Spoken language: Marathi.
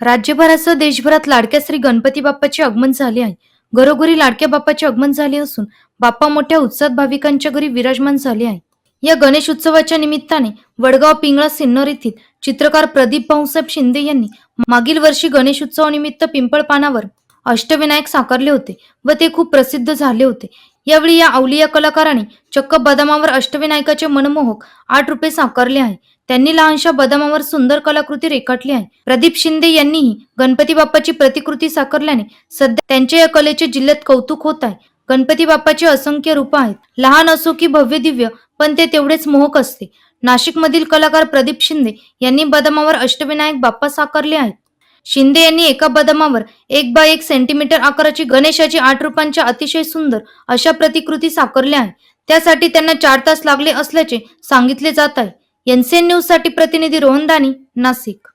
राज्यभरासह देशभरात लाडक्या श्री गणपती बाप्पाचे आगमन झाले आहे. घरोघरी लाडक्या बाप्पाचे आगमन झाले असून बाप्पा मोठ्या उत्साहात भाविकांच्या घरी विराजमान झाले आहे. या गणेश उत्सवाच्या निमित्ताने वडगाव पिंगळा सिन्नर येथील चित्रकार प्रदीप भाऊसाहेब शिंदे यांनी मागील वर्षी गणेश उत्सवानिमित्त पिंपळपानावर अष्टविनायक साकारले होते व ते खूप प्रसिद्ध झाले होते. यावेळी या अवलिया कलाकारांनी चक्क बदामावर अष्टविनायकाचे मनमोहक आठ रुपये साकारले आहे. त्यांनी लहानशा बदामावर सुंदर कलाकृती रेखाटली आहे. प्रदीप शिंदे यांनीही गणपती बाप्पाची प्रतिकृती साकारल्याने सध्या त्यांच्या या कलेचे जिल्ह्यात कौतुक होत आहे. गणपती बाप्पाचे असंख्य रूप आहेत. लहान असो की भव्य दिव्य पण ते तेवढेच मोहक असते. नाशिकमधील कलाकार प्रदीप शिंदे यांनी बदामावर अष्टविनायक बाप्पा साकारले आहेत. शिंदे यांनी एका बदामावर एक बाय एक सेंटीमीटर आकाराची गणेशाची आठ रुपयांच्या अतिशय सुंदर अशा प्रतिकृती साकारल्या आहे. त्यासाठी त्यांना चार तास लागले असल्याचे सांगितले जात आहे. एनसीएन न्यूजसाठी प्रतिनिधी रोहन दानी नाशिक.